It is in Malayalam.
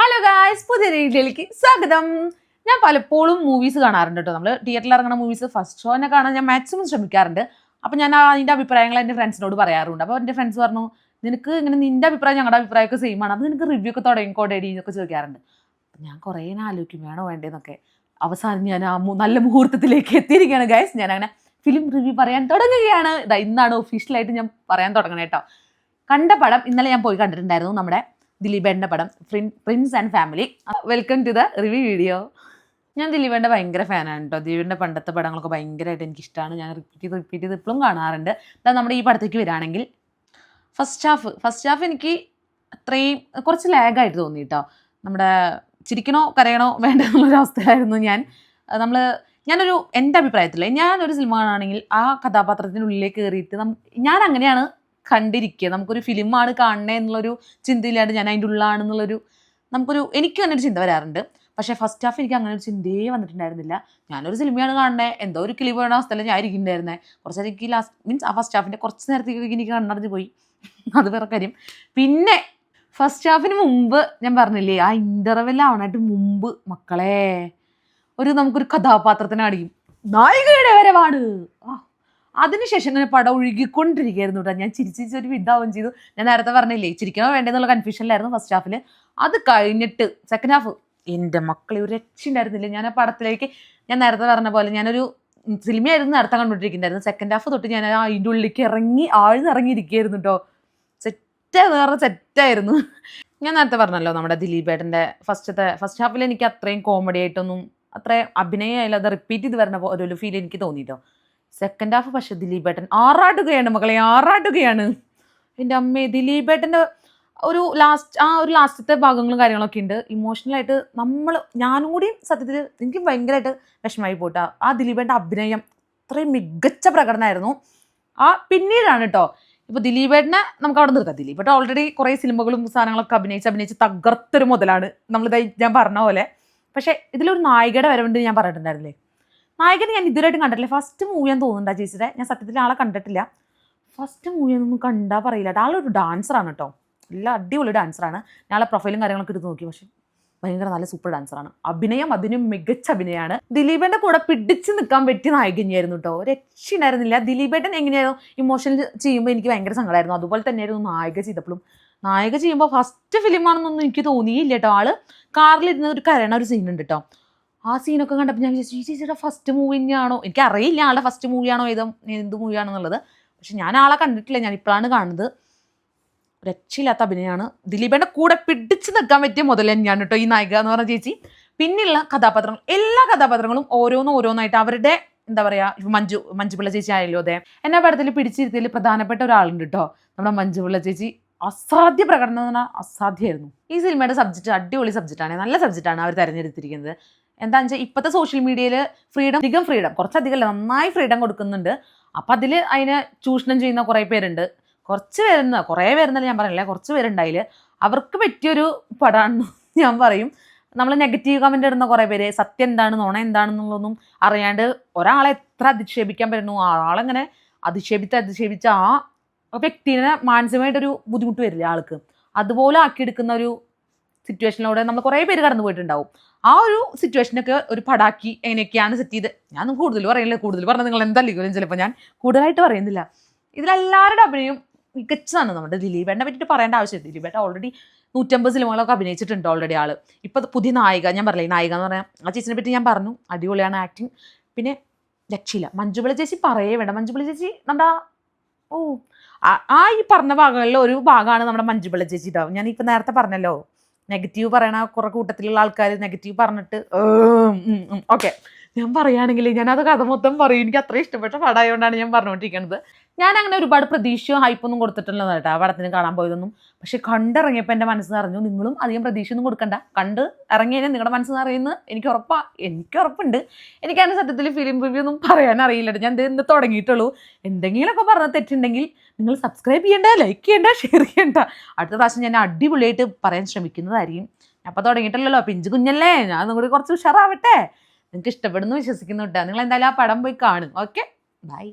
ഹലോ ഗായ്സ് പുതിയ രീതിയിലേക്ക് സ്വാഗതം. ഞാൻ പലപ്പോഴും മൂവീസ് കാണാറുണ്ട് കേട്ടോ. നമ്മൾ തിയേറ്ററിൽ ഇറങ്ങുന്ന മൂവീസ് ഫസ്റ്റ് ഷോ ഷോനെ കാണാൻ ഞാൻ മാക്സിമം ശ്രമിക്കാറുണ്ട്. അപ്പോൾ ഞാൻ അതിന്റെ അഭിപ്രായങ്ങൾ എന്റെ ഫ്രണ്ട്സിനോട് പറയാറുണ്ട്. അപ്പോൾ എന്റെ ഫ്രണ്ട്സ് പറഞ്ഞു നിനക്ക് ഇങ്ങനെ നിന്റെ അഭിപ്രായം ഞങ്ങളുടെ അഭിപ്രായമൊക്കെ സെയിം ആണ്. അപ്പോൾ നിനക്ക് റിവ്യൂ ഒക്കെ തുടങ്ങിക്കോട്ടെ എന്നൊക്കെ ചോദിക്കാറുണ്ട്. അപ്പോൾ ഞാൻ കുറേ ആലോചിക്കും വേണോ വേണ്ടേന്നൊക്കെ അവസാനം ഞാൻ ആ നല്ല മുഹൂർത്തത്തിലേക്ക് എത്തിയിരിക്കുകയാണ് ഗൈസ് ഞാൻ അങ്ങനെ ഫിലിം റിവ്യൂ പറയാൻ തുടങ്ങുകയാണ്. ഇതാ ഇന്നാണ് ഒഫീഷ്യലായിട്ട് ഞാൻ പറയാൻ തുടങ്ങണേ കേട്ടോ കണ്ട പടം ഇന്നലെ ഞാൻ പോയി കണ്ടിട്ടുണ്ടായിരുന്നു നമ്മുടെ ദിലീപേന്റെ പടം Prince and Family welcome to the review video ഞാൻ ദിലീപേന്റെ ഭയങ്കര ഫാനാണ് കേട്ടോ ദിലീപിന്റെ പണ്ടത്തെ പടങ്ങളൊക്കെ ഭയങ്കരമായിട്ട് എനിക്കിഷ്ടമാണ് ഞാൻ റിപ്പീറ്റ് ചെയ്ത് റിപ്പീറ്റ് ചെയ്ത് ഇപ്പോഴും കാണാറുണ്ട്. അതാ നമ്മുടെ ഈ പടത്തേക്ക് വരാണെങ്കിൽ ഫസ്റ്റ് ഹാഫ് ഫസ്റ്റ് ഹാഫ് എനിക്ക് അത്രയും കുറച്ച് ലാഗായിട്ട് തോന്നി കേട്ടോ നമ്മുടെ ചിരിക്കണോ കരയണോ വേണ്ട എന്നുള്ളൊരു അവസ്ഥയിലായിരുന്നു ഞാൻ. നമ്മൾ ഞാനൊരു എന്റെ അഭിപ്രായത്തിൽ ഞാനൊരു സിനിമ കാണുകയാണെങ്കിൽ ആ കഥാപാത്രത്തിനുള്ളിലേക്ക് കയറിയിട്ട് ഞാൻ അങ്ങനെയാണ് കണ്ടിരിക്കുക. നമുക്കൊരു ഫിലിമാണ് കാണണേ എന്നുള്ളൊരു ചിന്തയില്ലാണ്ട് ഞാൻ അതിന്റെ ഉള്ളാണെന്നുള്ളൊരു നമുക്കൊരു എനിക്ക് തന്നെ ഒരു ചിന്ത വരാറുണ്ട്. പക്ഷേ ഫസ്റ്റ് ഹാഫ് എനിക്ക് അങ്ങനെ ഒരു ചിന്തയെ വന്നിട്ടുണ്ടായിരുന്നില്ല. ഞാനൊരു സിനിമയാണ് കാണണേ എന്തോ ഒരു കിളി വീണ അവസ്ഥയിൽ ഞാൻ ഇരിക്കുന്നുണ്ടായിരുന്നേ. കുറച്ച് എനിക്ക് ലാസ്റ്റ് മീൻസ് ആ ഫസ്റ്റ് ഹാഫിന്റെ കുറച്ച് നേരത്തേക്ക് എനിക്ക് കണ്ണടഞ്ഞ് പോയി. അത് വേറെ കാര്യം. പിന്നെ ഫസ്റ്റ് ഹാഫിന് മുമ്പ് ഞാൻ പറഞ്ഞില്ലേ ആ ഇന്റർവെൽ ആവണായിട്ട് മുമ്പ് മക്കളെ ഒരു നമുക്കൊരു കഥാപാത്രത്തിനെ നായികയുടെ വരവാണ്. ആ അതിനുശേഷം ഇങ്ങനെ പടം ഒഴുകിക്കൊണ്ടിരിക്കുകയായിരുന്നു കേട്ടോ. ഞാൻ ചിരിച്ച് ഒരു വിധാവും ചെയ്തു. ഞാൻ നേരത്തെ പറഞ്ഞില്ലേ ചിരിക്കണോ വേണ്ടെന്നുള്ള കൺഫ്യൂഷനിലായിരുന്നു ഫസ്റ്റ് ഹാഫിൽ അത് കഴിഞ്ഞിട്ട് സെക്കൻഡ് ഹാഫ് എന്റെ മക്കളെ ഒരു രക്ഷയുണ്ടായിരുന്നില്ല ഞാൻ ആ പടത്തിലേക്ക് ഞാൻ നേരത്തെ പറഞ്ഞ പോലെ ഞാനൊരു സിനിമയായിരുന്നു നേരത്തെ കണ്ടുകൊണ്ടിരിക്കുന്നുണ്ടായിരുന്നു. സെക്കൻഡ് ഹാഫ് തൊട്ട് ഞാൻ അതിന്റെ ഉള്ളിലേക്ക് ഇറങ്ങി ആഴ്ന്നിറങ്ങിയിരിക്കുകയായിരുന്നു കേട്ടോ. സെറ്റെന്ന് പറഞ്ഞാൽ സെറ്റായിരുന്നു ഞാൻ നേരത്തെ പറഞ്ഞല്ലോ നമ്മുടെ ദിലീപ് ഏട്ടന്റെ ഫസ്റ്റത്തെ ഫസ്റ്റ് ഹാഫിൽ എനിക്ക് അത്രയും കോമഡി ആയിട്ടൊന്നും അത്രയും അഭിനയമായാലും അത് റിപ്പീറ്റ് ചെയ്ത് വരുന്ന ഒരു ഫീൽ എനിക്ക് തോന്നിയിട്ടോ സെക്കൻഡ് ഹാഫ് പക്ഷേ ദിലീപേട്ടൻ ആറാടുകയാണ് മകളെ ആറാടുകയാണ്. എന്റെ അമ്മേ ദിലീപേട്ടന്റെ ഒരു ലാസ്റ്റ് ആ ഒരു ലാസ്റ്റത്തെ ഭാഗങ്ങളും കാര്യങ്ങളൊക്കെ ഉണ്ട്. ഇമോഷണലായിട്ട് നമ്മൾ ഞാനും കൂടി സത്യത്തിൽ എനിക്ക് ഭയങ്കരമായിട്ട് വിഷമമായി പോട്ടാ. ആ ദിലീപേട്ടന്റെ അഭിനയം അത്രയും മികച്ച പ്രകടനമായിരുന്നു. ആ പിന്നീടാണ് കേട്ടോ ഇപ്പോൾ ദിലീപേട്ടനെ നമുക്ക് അവിടെ നിർത്താം. ദിലീപേട്ട ഓൾറെഡി കുറേ സിനിമകളും സാധനങ്ങളൊക്കെ അഭിനയിച്ച് അഭിനയിച്ച് തകർത്തൊരു മുതലാണ്. നമ്മളിതായി ഞാൻ പറഞ്ഞ പോലെ. പക്ഷേ ഇതിലൊരു നായികയുടെ വരവുണ്ട് ഞാൻ പറഞ്ഞിട്ടുണ്ടായിരുന്നില്ലേ? നായകനെ ഞാൻ ഇതുവരെയായിട്ടും കണ്ടിട്ടില്ല. ഫസ്റ്റ് മൂവി മൂവിയാന്ന് തോന്നുന്നുണ്ടാ ചേച്ചിയുടെ? ഞാൻ സത്യത്തിൽ ആളെ കണ്ടിട്ടില്ല. ഫസ്റ്റ് മൂവി ഒന്നും കണ്ടാൽ പറയില്ല. ആളൊരു ഡാൻസറാണ് കേട്ടോ. നല്ല അടിപൊളി ഡാൻസറാണ് ഞാളെ പ്രൊഫൈലും കാര്യങ്ങളൊക്കെ എടുത്ത് നോക്കി. പക്ഷേ ഭയങ്കര നല്ല സൂപ്പർ ഡാൻസറാണ് അഭിനയം അതിനും മികച്ച അഭിനയമാണ്. ദിലീപേന്റെ കൂടെ പിടിച്ച് നിൽക്കാൻ പറ്റിയ നായകനെയായിരുന്നു കേട്ടോ. രക്ഷയുണ്ടായിരുന്നില്ല ദിലീപേട്ടൻ എങ്ങനെയായിരുന്നു ഇമോഷണൽ ചെയ്യുമ്പോൾ എനിക്ക് ഭയങ്കര സങ്കടമായിരുന്നു. അതുപോലെ തന്നെയായിരുന്നു നായിക ചെയ്തപ്പോഴും. നായിക ചെയ്യുമ്പോൾ ഫസ്റ്റ് ഫിലിമാണെന്നൊന്നും എനിക്ക് തോന്നിയില്ല കേട്ടോ ആൾ. കാറിലിരുന്ന് ഒരു കരണ ഒരു സീൻ ഉണ്ട് കേട്ടോ. ആ സീനൊക്കെ കണ്ടപ്പോൾ ഞാൻ വിചാരിച്ചു ഈ ചേച്ചിയുടെ ഫസ്റ്റ് മൂവി തന്നെയാണോ? എനിക്ക് അറിയില്ല ആളുടെ ഫസ്റ്റ് മൂവിയാണോ ഏതോ എന്ത് മൂവിയാണെന്നുള്ളത് പക്ഷെ ഞാൻ ആളെ കണ്ടിട്ടില്ല ഞാൻ ഇപ്പോഴാണ് കാണുന്നത്. രക്ഷയില്ലാത്ത അഭിനയമാണ് ദിലീപേന്റെ കൂടെ പിടിച്ച് നിൽക്കാൻ പറ്റിയ മുതൽ തന്നെയാണ് കേട്ടോ ഈ നായിക എന്ന് പറഞ്ഞ ചേച്ചി. പിന്നെയുള്ള കഥാപാത്രങ്ങൾ എല്ലാ കഥാപാത്രങ്ങളും ഓരോന്നും ഓരോന്നായിട്ട് അവരുടെ എന്താ പറയുക മഞ്ജു മഞ്ജുപിള്ള ചേച്ചി ആയല്ലോ അതെ. എന്നെ പടത്തിൽ പിടിച്ചിരുത്തിയതിൽ പ്രധാനപ്പെട്ട ഒരാളുണ്ട് കേട്ടോ നമ്മുടെ മഞ്ജുപിള്ള ചേച്ചി. അസാധ്യ പ്രകടനം എന്ന് പറഞ്ഞാൽ അസാധ്യമായിരുന്നു ഈ സിനിമയുടെ സബ്ജക്റ്റ് അടിപൊളി സബ്ജക്റ്റാണ് നല്ല സബ്ജക്റ്റാണ് അവർ തിരഞ്ഞെടുത്തിരിക്കുന്നത്. എന്താണെന്ന് വെച്ചാൽ ഇപ്പോഴത്തെ സോഷ്യൽ മീഡിയയിൽ ഫ്രീഡം അധികം ഫ്രീഡം കുറച്ചധികം അല്ല നന്നായി ഫ്രീഡം കൊടുക്കുന്നുണ്ട്. അപ്പം അതിൽ അതിനെ ചൂഷണം ചെയ്യുന്ന കുറേ പേരുണ്ട്. കുറച്ച് പേരുന്ന കുറേ പേരെന്നല്ല ഞാൻ പറഞ്ഞില്ല കുറച്ച് പേരുണ്ടായിൽ അവർക്ക് പറ്റിയൊരു പടമാണെന്ന് ഞാൻ പറയും. നമ്മൾ നെഗറ്റീവ് കമന്റ് ഇടുന്ന കുറേ പേര് സത്യം എന്താണ് നുണ എന്താണെന്നുള്ളതൊന്നും അറിയാണ്ട് ഒരാളെ എത്ര അധിക്ഷേപിക്കാൻ പറ്റുന്നു ആളെങ്ങനെ അധിക്ഷേപിച്ച് അധിക്ഷേപിച്ച് ആ വ്യക്തിനെ മാനസികമായിട്ടൊരു ബുദ്ധിമുട്ട് വരില്ല ആൾക്ക്. അതുപോലെ ആക്കിയെടുക്കുന്ന ഒരു സിറ്റുവേഷനിലൂടെ നമ്മൾ കുറേ പേര് കടന്നു പോയിട്ടുണ്ടാവും. ആ ഒരു സിറ്റുവേഷനൊക്കെ ഒരു പടാക്കി എങ്ങനെയൊക്കെയാണ് സെറ്റ് ചെയ്ത്? ഞാൻ കൂടുതൽ പറയുന്നില്ല കൂടുതൽ പറഞ്ഞാൽ നിങ്ങൾ എന്തായാലും ചിലപ്പോൾ ഞാൻ കൂടുതലായിട്ട് പറയുന്നില്ല. ഇതിലെല്ലാവരുടെ അഭിനയം മികച്ചതാണ് നമ്മുടെ ദിലീപേട്ടനെ പറ്റിയിട്ട് പറയേണ്ട ആവശ്യമില്ല. ദിലീപേട്ട ഓൾറെഡി നൂറ്റമ്പത് സിനിമകളൊക്കെ അഭിനയിച്ചിട്ടുണ്ട് ഓൾറെഡി ആൾ ഇപ്പോൾ പുതിയ നായിക ഞാൻ പറയില്ല നായിക എന്ന് പറയാം ആ ചേച്ചിനെ പറ്റി ഞാൻ പറഞ്ഞു. അടിപൊളിയാണ് ആക്ടിങ് പിന്നെ രക്ഷയില്ല. മഞ്ജുപിള ചേച്ചി പറയേ വേണ്ട. മഞ്ജുപിള ചേച്ചി നമ്മുടെ ഓ ആ- ആ ഈ പറഞ്ഞ ഭാഗങ്ങളിൽ ഒരു ഭാഗമാണ് നമ്മുടെ മഞ്ജുപിള ചേച്ചി ഉണ്ടാവും ഞാൻ ഇപ്പം നേരത്തെ പറഞ്ഞല്ലോ. നെഗറ്റീവ് പറയണ കുറെ കൂട്ടത്തിലുള്ള ആൾക്കാർ നെഗറ്റീവ് പറഞ്ഞിട്ട് ഓക്കെ ഞാൻ പറയുകയാണെങ്കിൽ ഞാനത് കഥ മൊത്തം പറയും. എനിക്ക് അത്രയും ഇഷ്ടപ്പെട്ട പടമായതുകൊണ്ടാണ് ഞാൻ പറഞ്ഞുകൊണ്ടിരിക്കുന്നത് ഞാൻ അങ്ങനെ ഒരുപാട് പ്രതീക്ഷയോ ഹൈപ്പൊന്നും കൊടുത്തിട്ടില്ല കേട്ടോ ആ പടത്തിന് കാണാൻ പോയതൊന്നും. പക്ഷെ കണ്ടിറങ്ങിയപ്പോൾ എന്റെ മനസ്സ് നിറഞ്ഞു. നിങ്ങളും അധികം പ്രതീക്ഷയൊന്നും കൊടുക്കണ്ട. കണ്ട് ഇറങ്ങിയതിനെ നിങ്ങളുടെ മനസ്സ് അറിയുന്നത് എനിക്ക് ഉറപ്പാ. എനിക്ക് ഉറപ്പുണ്ട്. എനിക്കതിന് സത്യത്തിൽ ഫിലിം റിവ്യൂ ഒന്നും പറയാൻ അറിയില്ല ഞാൻ ഇന്ന് തുടങ്ങിയിട്ടുള്ളൂ. എന്തെങ്കിലുമൊക്കെ പറഞ്ഞ തെറ്റുണ്ടെങ്കിൽ നിങ്ങൾ സബ്സ്ക്രൈബ് ചെയ്യേണ്ട ലൈക്ക് ചെയ്യേണ്ട ഷെയർ ചെയ്യേണ്ട. അടുത്ത പ്രാവശ്യം ഞാൻ അടിപൊളിയായിട്ട് പറയാൻ ശ്രമിക്കുന്നതായിരിക്കും. അപ്പോൾ തുടങ്ങിയിട്ടില്ലല്ലോ പിഞ്ച് കുഞ്ഞല്ലേ. ഞാൻ ഒന്നും കുറച്ച് ഉഷാറാവട്ടെ. നിങ്ങൾക്ക് ഇഷ്ടപ്പെടുന്നു വിശ്വസിക്കുന്നു കേട്ടോ. നിങ്ങൾ എന്തായാലും ആ പടം പോയി കാണും. Okay bye